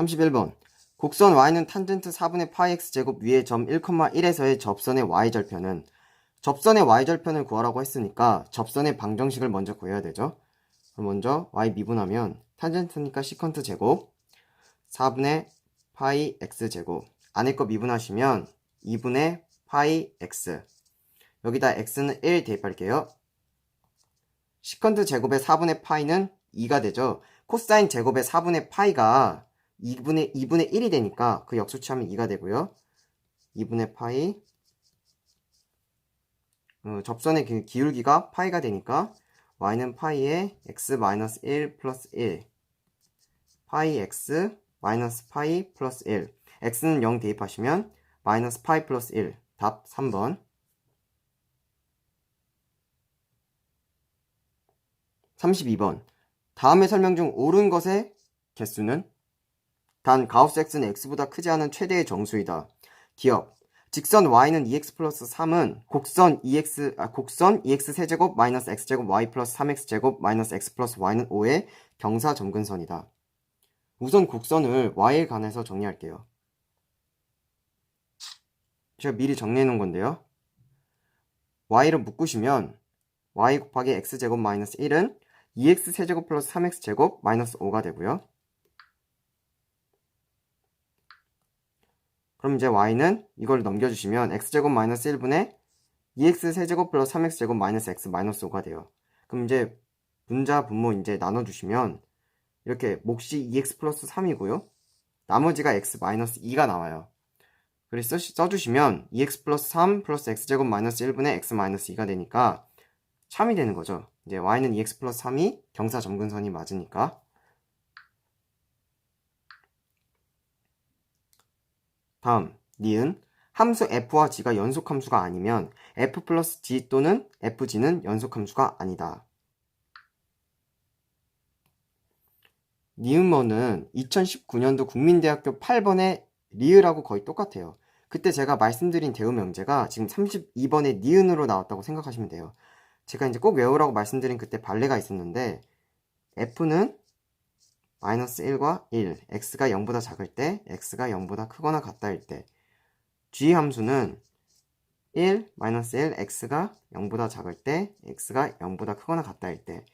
31번. 곡선 y는 탄젠트 4분의 파이 x 제곱 위에 점 1,1에서의 접선의 y절편은 접선의 y절편을 구하라고 했으니까 접선의 방정식을 먼저 구해야 되죠. 그럼 먼저 y 미분하면 탄젠트니까 시컨트 제곱 4분의 파이 x 제곱 안에 거 미분하시면 2분의 파이 x 여기다 x는 1 대입할게요. 시컨트 제곱의 4분의 파이는 2가 되죠. 코사인 제곱의 4분의 파이가 2분의, 2분의 1이 되니까 그 역수치하면 2가 되고요. 2분의 파이 어, 접선의 기, 기울기가 파이가 되니까 y는 파이에 x-1 플러스 1 파이 x 마이너스 파이 플러스 1 x는 0 대입하시면 마이너스 파이 플러스 1 답 3번. 32번. 다음의 설명 중 옳은 것의 개수는 단 가우스 x는 x보다 크지 않은 최대의 정수이다. 기억 직선 y는 2x 플러스 3은 곡선 2x 아, 곡선 2x 세제곱 마이너스 x제곱 y 플러스 3x 제곱 마이너스 x 플러스 y는 5의 경사 점근선이다. 우선 곡선을 y에 관해서 정리할게요. 제가 미리 정리해 놓은 건데요. y를 묶으시면 y 곱하기 x제곱 마이너스 1은 2x 세제곱 플러스 3x 제곱 마이너스 5가 되고요. 그럼 이제 y는 이걸 넘겨주시면 x제곱 마이너스 1분의 2x 세제곱 플러스 3x 제곱 마이너스 x 마이너스 5가 돼요. 그럼 이제 분자 분모 이제 나눠주시면 이렇게 몫이 2x 플러스 3이고요. 나머지가 x 마이너스 2가 나와요. 그래서 써주시면 2x 플러스 3 플러스 x제곱 마이너스 1분의 x 마이너스 2가 되니까 참이 되는 거죠. 이제 y는 2x 플러스 3이 경사 점근선이 맞으니까 다음 니은 함수 f와 g가 연속 함수가 아니면 f 플러스 g 또는 fg는 연속 함수가 아니다. 니은머는 2019년도 국민대학교 8번의 리을하고 거의 똑같아요. 그때 제가 말씀드린 대우 명제가 지금 32번의 니은으로 나왔다고 생각하시면 돼요. 제가 이제 꼭 외우라고 말씀드린 그때 발레가 있었는데 f는 마이너스 1과 1, x가 0보다 작을 때, x가 0보다 크거나 같다일 때, g 함수는 1, 마이너스 1, x가 0보다 작을 때, x가 0보다 크거나 같다일 때.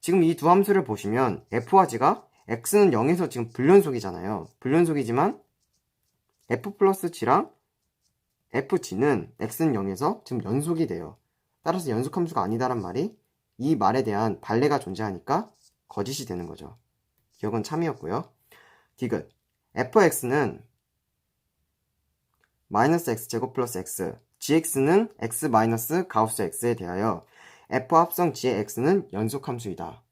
지금 이 두 함수를 보시면 f와 g가 x는 0에서 지금 불연속이잖아요. 불연속이지만 f 플러스 g랑 fg는 x는 0에서 지금 연속이 돼요. 따라서 연속함수가 아니다란 말이 이 말에 대한 발레가 존재하니까 거짓이 되는 거죠. 기억은 참이었고요. 디귿 fx는 마이너스 x제곱 플러스 x gx는 x 마이너스 가우스 x에 대하여 f 합성 g의 x는 연속함수이다.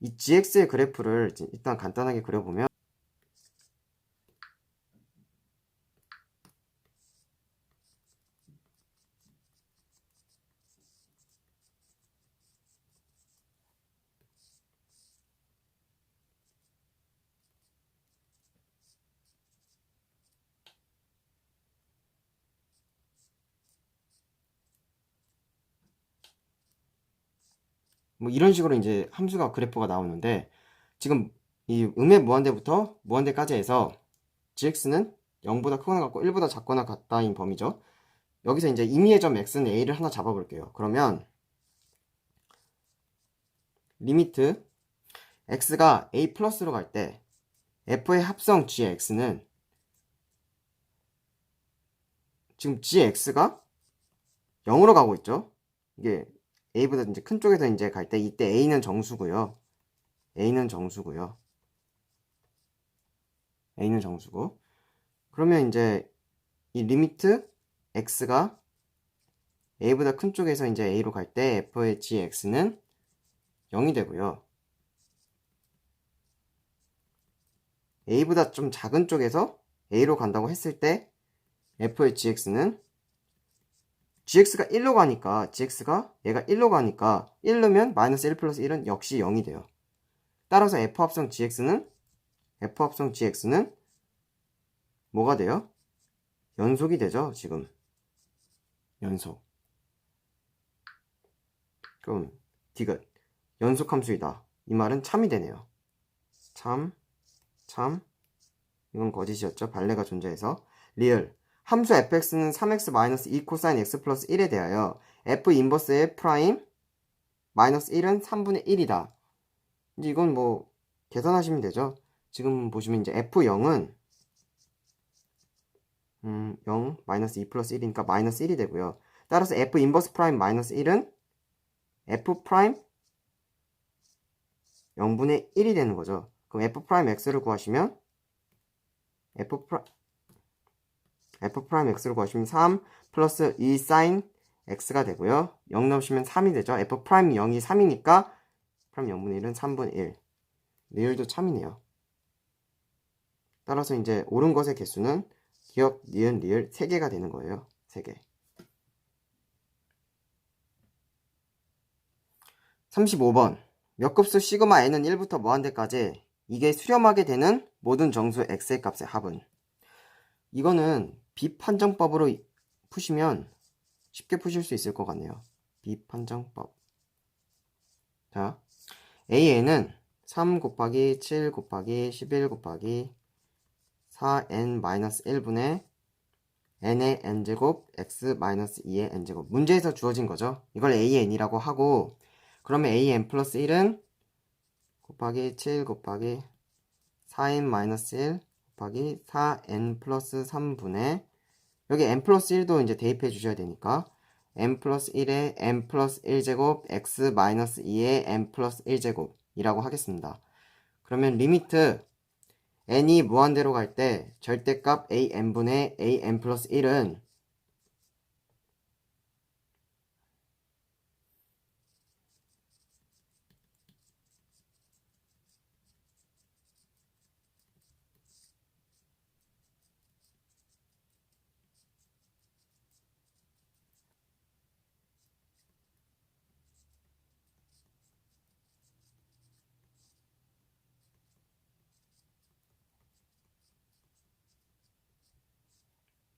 이 gx의 그래프를 일단 간단하게 그려보면 뭐 이런 식으로 이제 함수가 그래프가 나오는데 지금 이 음의 무한대부터 무한대까지 해서 gx는 0보다 크거나 같고 1보다 작거나 같다인 범위죠. 여기서 이제 임의의 점 x는 a를 하나 잡아볼게요. 그러면 리미트 x가 a 플러스로 갈 때 f의 합성 g의 x는 지금 gx가 0으로 가고 있죠. 이게 a보다 이제 큰 쪽에서 이제 갈 때 이때 a는 정수고요. a는 정수고요. a는 정수고. 그러면 이제 이 리미트 x가 a보다 큰 쪽에서 이제 a로 갈 때 f의 gx는 0이 되고요. a보다 좀 작은 쪽에서 a로 간다고 했을 때 f의 gx는 gx가 1로 가니까 gx가 얘가 1로 가니까 1 넣으면 마이너스 1 플러스 1은 역시 0이 돼요. 따라서 f 합성 gx는 f 합성 gx는 뭐가 돼요? 연속이 되죠, 지금. 연속. 그럼 디귿 연속 함수이다. 이 말은 참이 되네요. 참, 참, 이건 거짓이었죠. 발레가 존재해서. 리얼. 함수 fx는 3x 2 코사인 x 플러스 1에 대하여 f 인버스의 프라임 마이너스 1은 3분의 1이다. 이제 이건 뭐 계산하시면 되죠. 지금 보시면 이제 f0은 음, 0 마이너스 2 플러스 1이니까 마이너스 1이 되고요. 따라서 f 인버스 프라임 마이너스 1은 f 프라임 0분의 1이 되는 거죠. 그럼 f 프라임 x를 구하시면 f 프라 f 프라임 x를 구하시면 3 플러스 2 사인 x가 되고요. 0 넣으시면 3이 되죠. f 프라임 0이 3이니까 프라임 0분의 1은 3분의 1. 리을도 참이네요. 따라서 이제 옳은 것의 개수는 기억, 니은, 리을 3개가 되는 거예요. 3개. 35번. 몇 급수 시그마 n은 1부터 무한대까지 이게 수렴하게 되는 모든 정수 x의 값의 합은 이거는 비판정법으로 푸시면 쉽게 푸실 수 있을 것 같네요. 비판정법. 자, AN은 3 곱하기 7 곱하기 11 곱하기 4n-1분의 n의 n제곱 x-2의 n제곱 문제에서 주어진 거죠. 이걸 AN이라고 하고 그러면 AN 플러스 1은 곱하기 7 곱하기 4n-1 곱하기 4n 플러스 3분의 여기 n 플러스 1도 이제 대입해 주셔야 되니까 n 플러스 1에 n 플러스 1제곱 x 마이너스 2의 n 플러스 1제곱이라고 하겠습니다. 그러면 리미트 n이 무한대로 갈 때 절대값 an분의 an 플러스 1은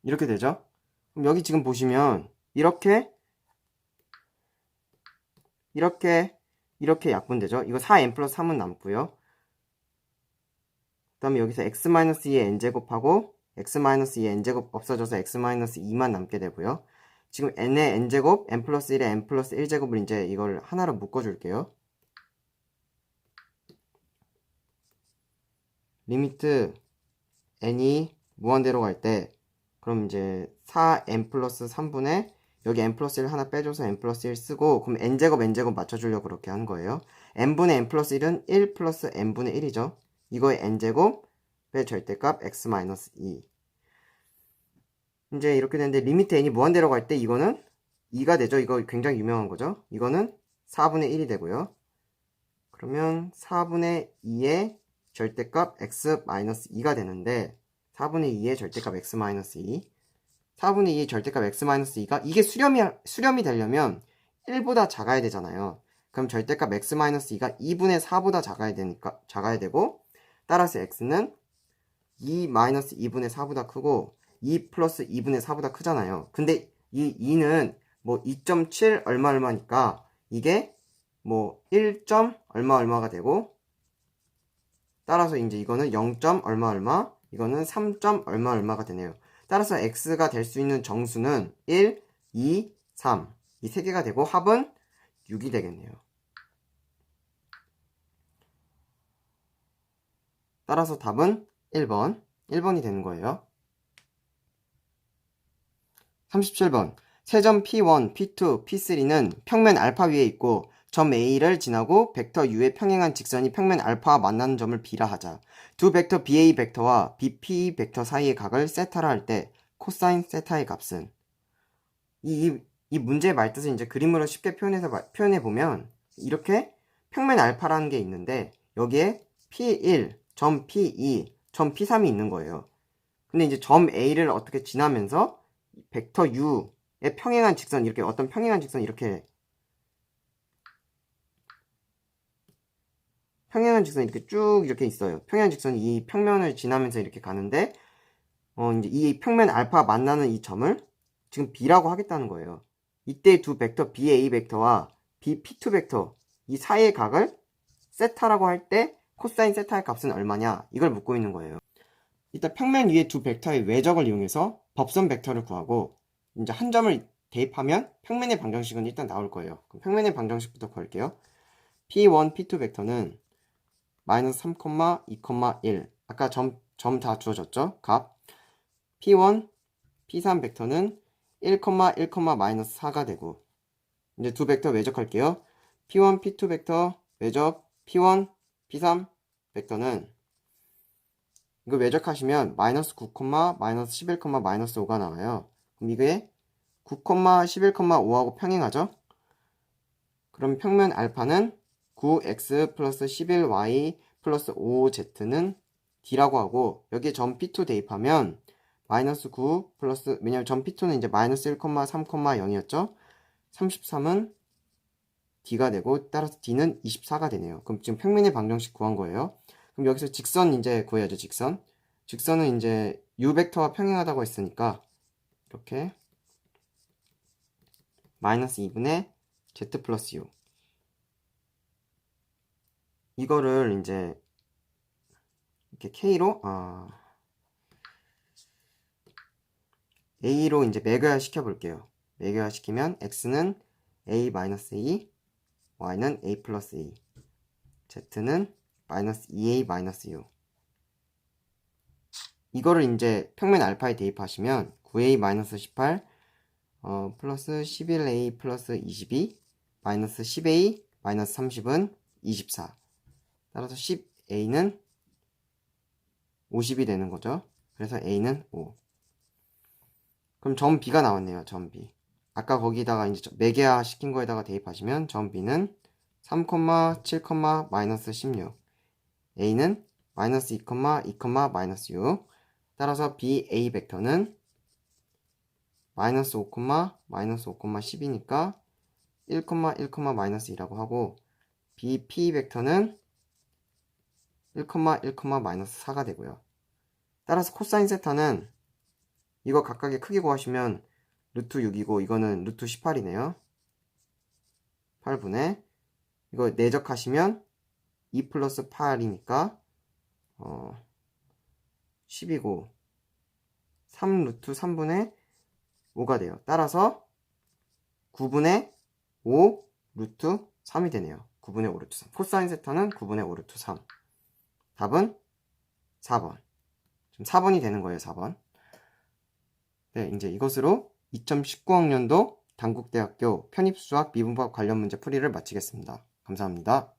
이렇게 되죠. 그럼 여기 지금 보시면 이렇게 이렇게 이렇게 약분되죠. 이거 4n 플러스 3은 남고요. 그 다음에 여기서 x-2의 n제곱하고 x-2의 n제곱 없어져서 x-2만 남게 되고요. 지금 n의 n제곱, n 플러스 1의 n 플러스 1제곱을 이제 이걸 하나로 묶어줄게요. 리미트 n이 무한대로 갈 때 그럼 이제 4n 플러스 3분의 여기 n 플러스 1 하나 빼줘서 n 플러스 1 쓰고 그럼 n제곱 n제곱 맞춰주려고 그렇게 한 거예요. n분의 n 플러스 1은 1 플러스 n분의 1이죠. 이거의 n제곱의 절대값 x 마이너스 2 이제 이렇게 되는데 리미트 n이 무한대로 갈 때 이거는 2가 되죠. 이거 굉장히 유명한 거죠. 이거는 4분의 1이 되고요. 그러면 4분의 2의 절대값 x 마이너스 2가 되는데 4분의 2의 절대값 x 마이너스 2 4분의 2의 절대값 x 마이너스 2가 이게 수렴이 수렴이 되려면 1보다 작아야 되잖아요. 그럼 절대값 x 마이너스 2가 2분의 4보다 작아야 되니까 작아야 되고 따라서 x는 2 마이너스 2분의 4보다 크고 2 플러스 2분의 4보다 크잖아요. 근데 이 2는 뭐 2.7 얼마 얼마니까 이게 뭐 1. 얼마 얼마가 되고 따라서 이제 이거는 0. 얼마 얼마 이거는 3. 얼마 얼마가 되네요. 따라서 x가 될 수 있는 정수는 1, 2, 3. 이 세 개가 되고 합은 6이 되겠네요. 따라서 답은 1번. 1번이 되는 거예요. 37번. 세점 P1, P2, P3는 평면 알파 위에 있고 점 A를 지나고 벡터 U의 평행한 직선이 평면 알파와 만나는 점을 B라 하자. 두 벡터 BA 벡터와 BP 벡터 사이의 각을 세타라 할 때 코사인 세타의 값은 이, 이, 이 문제의 말뜻을 이제 그림으로 쉽게 표현해서 표현해 보면 이렇게 평면 알파라는 게 있는데 여기에 P1, 점 P2, 점 P3이 있는 거예요. 근데 이제 점 A를 어떻게 지나면서 벡터 U의 평행한 직선 이렇게 어떤 평행한 직선 이렇게 평행한 직선이 이렇게 쭉 이렇게 있어요. 평행한 직선이 이 평면을 지나면서 이렇게 가는데, 어, 이제 이 평면 알파 만나는 이 점을 지금 B라고 하겠다는 거예요. 이때 두 벡터 BA 벡터와 B P2 벡터 이 사이의 각을 세타라고 할 때 코사인 세타의 값은 얼마냐? 이걸 묻고 있는 거예요. 일단 평면 위에 두 벡터의 외적을 이용해서 법선 벡터를 구하고 이제 한 점을 대입하면 평면의 방정식은 일단 나올 거예요. 평면의 방정식부터 구할게요. P1, P2 벡터는 마이너스 3, 2, 1 아까 점 점 다 주어졌죠? 값 P1, P3 벡터는 1, 1, 마이너스 4가 되고 이제 두 벡터 외적할게요. P1, P2 벡터 외적 P1, P3 벡터는 이거 외적하시면 마이너스 9, 마이너스 11, 마이너스 5가 나와요. 그럼 이게 9, 11, 5하고 평행하죠? 그럼 평면 알파는 9x 플러스 11y 플러스 5z는 d라고 하고 여기에 점 P2 대입하면 마이너스 9 플러스 왜냐면 점 P2는 이제 마이너스 1, 3, 0이었죠? 33은 d가 되고 따라서 d는 24가 되네요. 그럼 지금 평면의 방정식 구한 거예요. 그럼 여기서 직선 이제 구해야죠. 직선. 직선은 이제 u 벡터와 평행하다고 했으니까 이렇게 마이너스 2분의 z 플러스 u 이거를 이제 이렇게 k로 아 a로 이제 매개화 시켜 볼게요. 매개화 시키면 x는 a 마이너스 2 y는 a 플러스 2 z는 마이너스 2a 마이너스 u 이거를 이제 평면 알파에 대입하시면 9a 마이너스 18 어, 플러스 11a 플러스 22 마이너스 10a 마이너스 30은 24 따라서 10a는 50이 되는 거죠. 그래서 a는 5 그럼 점 b가 나왔네요. 점 b 아까 거기다가 이제 매개화 시킨 거에다가 대입하시면 점 b는 3, 7, 마이너스 16 a는 마이너스 2, 2, 마이너스 6 따라서 BA 벡터는 마이너스 5, 마이너스 5, 10이니까 1, 1, 마이너스 2라고 하고 BP 벡터는 1, 1, 마이너스 4가 되고요. 따라서 코사인 세타는 이거 각각의 크기 구하시면 루트 6이고 이거는 루트 18이네요. 8분의 이거 내적하시면 2 플러스 8이니까 어 10이고 3 루트 3분의 5가 돼요. 따라서 9분의 5 루트 3이 되네요. 9분의 5 루트 3. 코사인 세타는 9분의 5 루트 3. 답은 4번. 지금 4번이 되는 거예요, 4번. 네, 이제 이것으로 2019학년도 당국대학교 편입수학 미분법 관련 문제 풀이를 마치겠습니다. 감사합니다.